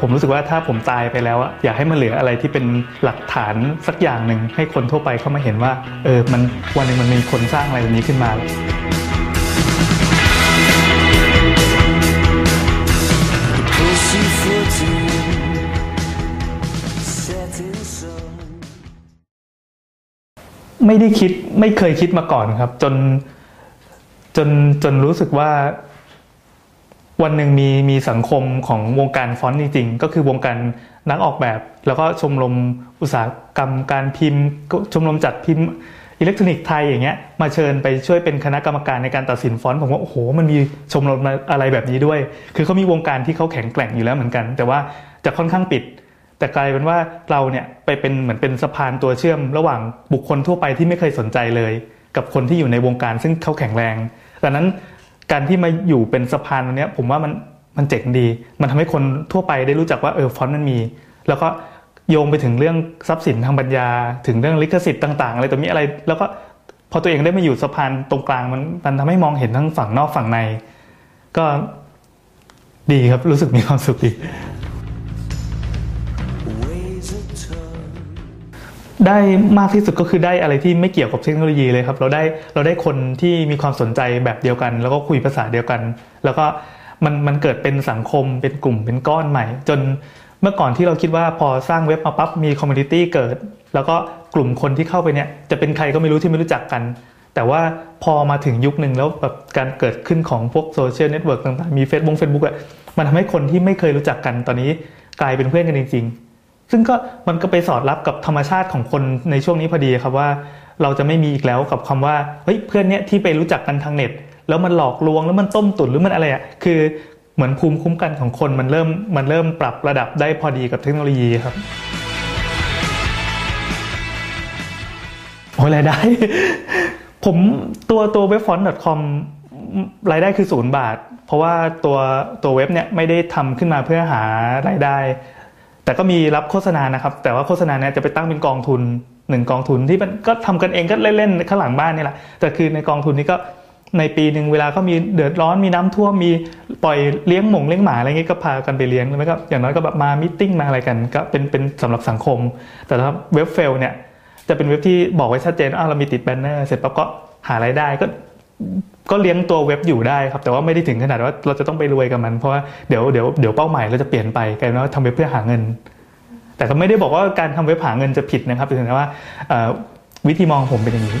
ผมรู้สึกว่าถ้าผมตายไปแล้วอะอยากให้มันเหลืออะไรที่เป็นหลักฐานสักอย่างหนึ่งให้คนทั่วไปเข้ามาเห็นว่าเออมันวันหนึ่งมันมีคนสร้างอะไรแบบนี้ขึ้นมาไม่ได้คิดไม่เคยคิดมาก่อนครับ จนจนจนรู้สึกว่า วันหนึ่งมีมีสังคมของวงการฟอนต์จริงๆ ก็คือวงการนักออกแบบ แล้วก็ชมรมอุตสาหกรรมการพิมพ์ ชมรมจัดพิมพ์อิเล็กทรอนิกส์ไทยอย่างเงี้ยมาเชิญไปช่วยเป็นคณะกรรมการในการตัดสินฟอนต์ผมว่าโอ้โหมันมีชมรมอะไรแบบนี้ด้วย คือเขามีวงการที่เขาแข็งแกร่งอยู่แล้วเหมือนกัน แต่ว่าจะค่อนข้างปิด แต่กลายเป็นว่าเราเนี่ยไปเป็นเหมือนเป็นสะพานตัวเชื่อม ระหว่างบุคคลทั่วไปที่ไม่เคยสนใจเลย กับคนที่อยู่ในวงการซึ่งเขาแข็งแรงดังนั้น การที่มาอยู่เป็นสะพานตรงนี้ผมว่ามันมันเจ๋งดี มันทำให้คนทั่วไปได้รู้จักว่าเออฟอนต์มันมี แล้วก็โยงไปถึงเรื่องทรัพย์สินทางปัญญา ถึงเรื่องลิขสิทธิ์ต่าง ๆ อะไรตัวนี้อะไร แล้วก็พอตัวเองได้มาอยู่สะพานตรงกลางมันมันทำให้มองเห็นทั้งฝั่งนอกฝั่งใน ก็ดีครับรู้สึกมีความสุขดี ได้มากที่สุดก็คือได้อะไรที่ไม่เกี่ยวกับเทคโนโลยีเลยครับ เราได้เราได้คนที่มีความสนใจแบบเดียวกัน แล้วก็คุยภาษาเดียวกัน แล้วก็มันมันเกิดเป็นสังคมเป็นกลุ่มเป็นก้อนใหม่ จนเมื่อก่อนที่เราคิดว่าพอสร้างเว็บมาปั๊บมีคอมมูนิตี้เกิด แล้วก็กลุ่มคนที่เข้าไปเนี่ยจะเป็นใครก็ไม่รู้ที่ไม่รู้จักกัน แต่ว่าพอมาถึงยุคหนึ่งแล้วแบบการเกิดขึ้นของพวกโซเชียลเน็ตเวิร์กต่างๆมี Facebook เฟซบุ๊กอะมันทำให้คนที่ไม่เคยรู้จักกันตอนนี้กลายเป็นเพื่อนกันจริงๆ ซึ่งก็มันก็ไปสอดรับกับธรรมชาติของคนในช่วงนี้พอดีครับว่า เราจะไม่มีอีกแล้วกับคำว่าเฮ้ยเพื่อนเนี้ยที่ไปรู้จักกันทางเน็ต แล้วมันหลอกลวงแล้วมันต้มตุ๋นหรือมันอะไรอะคือเหมือนภูมิคุ้มกันของคนมันเริ่มมันเริ่มปรับระดับได้พอดีกับเทคโนโลยีครับโอ้ยรายได้ ผมตัวตัวเว็บฟอนต์ .com รายได้คือศูนย์บาท เพราะว่าตัวตัวเว็บเนี่ยไม่ได้ทำขึ้นมาเพื่อหารายได้ แต่ก็มีรับโฆษณานะครับ แต่ว่าโฆษณาเนี่ยจะไปตั้งเป็นกองทุนหนึ่งกองทุนที่มันก็ทำกันเองก็เล่นๆข้างหลังบ้านนี่แหละแต่คือในกองทุนนี้ก็ในปีหนึ่งเวลาเขามีเดือดร้อนมีน้ำท่วมมีปล่อยเลี้ยงหมงเลี้ยงหมาอะไรเงี้ยก็พากันไปเลี้ยงแล้วก็อย่างน้อยก็แบบมามิ팅มาอะไรกันก็เป็นเป็นสำหรับสังคม แต่ถ้าเว็บเฟลเนี่ยจะเป็นเว็บที่บอกไว้ชัดเจนอ้าวเรามีติดแบนเนอร์เสร็จปั๊บก็หารายได้ก็ ก็เลี้ยงตัวเว็บอยู่ได้ครับแต่ว่าไม่ได้ถึงขนาดว่าเราจะต้องไปรวยกับมัน เพราะว่าเดี๋ยวเดี๋ยวเดี๋ยวเป้าหมายเราจะเปลี่ยนไปกลายเป็นว่าทำเว็บเพื่อหาเงิน แต่ก็ไม่ได้บอกว่าการทำเว็บหาเงินจะผิดนะครับแต่ว่าวิธีมองผมเป็นอย่างนี้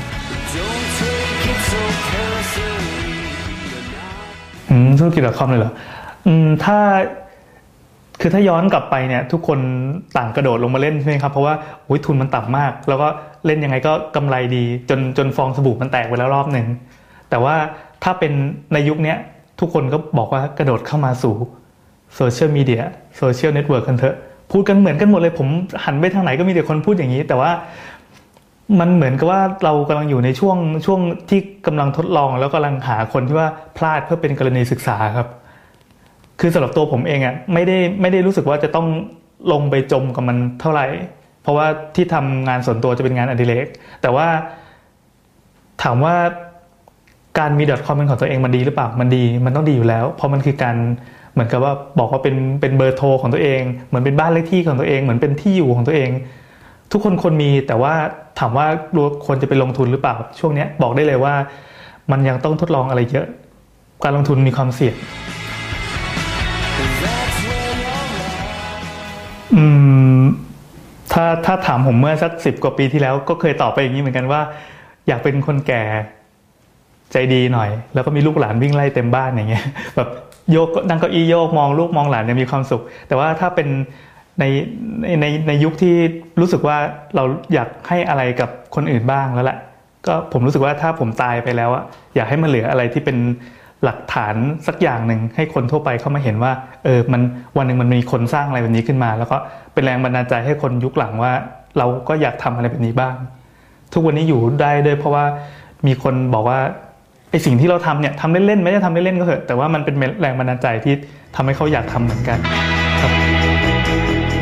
ธุรกิจ .com เลยเหรอถ้าคือถ้าย้อนกลับไปเนี่ยทุกคนต่างกระโดดลงมาเล่นใช่ไหมครับเพราะว่าุทุนมันต่ำมาก แล้วก็เล่นยังไงก็กำไรดีจนจนฟองสบู่มันแตกไปแล้วรอบหนึ่ง แต่ว่าถ้าเป็นในยุคนี้ทุกคนก็บอกว่ากระโดดเข้ามาสู่โซเชียลมีเดียโซเชียลเน็ตเวิร์กกันเถอะ พูดกันเหมือนกันหมดเลยผมหันไปทางไหนก็มีแต่คนพูดอย่างนี้ แต่ว่ามันเหมือนกับว่าเรากำลังอยู่ในช่วงช่วงที่กำลังทดลอง แล้วกำลังหาคนที่ว่าพลาดเพื่อเป็นกรณีศึกษาครับ คือสำหรับตัวผมเองอะไม่ได้ไม่ได้รู้สึกว่าจะต้องลงไปจมกับมันเท่าไหร่ เพราะว่าที่ทำงานส่วนตัวจะเป็นงานอดิเรกแต่ว่าถามว่า การมี .com เป็นของตัวเองมันดีหรือเปล่า มันดี มันต้องดีอยู่แล้ว เพราะมันคือการเหมือนกับว่าบอกว่าเป็นเป็นเบอร์โทรของตัวเอง เหมือนเป็นบ้านเลขที่ของตัวเอง เหมือนเป็นที่อยู่ของตัวเอง ทุกคนควรมี แต่ว่าถามว่าควรจะไปลงทุนหรือเปล่า ช่วงนี้บอกได้เลยว่า มันยังต้องทดลองอะไรเยอะ การลงทุนมีความเสี่ยง อืม ถ้าถ้าถามผมเมื่อสักสิบกว่าปีที่แล้ว ก็เคยตอบไปอย่างนี้เหมือนกันว่า อยากเป็นคนแก่ ใจดีหน่อย แล้วก็มีลูกหลานวิ่งไล่เต็มบ้านอย่างเงี้ยแบบโยกนั่งเก้าอี้โยกมองลูกมองหลานเนี่ยมีความสุข แต่ว่าถ้าเป็นในในในยุคที่รู้สึกว่าเราอยากให้อะไรกับคนอื่นบ้างแล้วแหละก็ผมรู้สึกว่าถ้าผมตายไปแล้วอะอยากให้มันเหลืออะไรที่เป็นหลักฐานสักอย่างหนึ่งให้คนทั่วไปเข้ามาเห็นว่าเออมันวันหนึ่งมันมีคนสร้างอะไรแบบนี้ขึ้นมา แล้วก็เป็นแรงบันดาลใจให้คนยุคหลังว่า เราก็อยากทำอะไรแบบนี้บ้าง ทุกวันนี้อยู่ได้ด้วยเพราะว่ามีคนบอกว่า ไอสิ่งที่เราทำเนี่ยทำเล่นๆไม่ได้ทำเล่นๆก็เถอะแต่ว่ามันเป็นแรงบันดาลใจที่ทำให้เขาอยากทำเหมือนกันครับ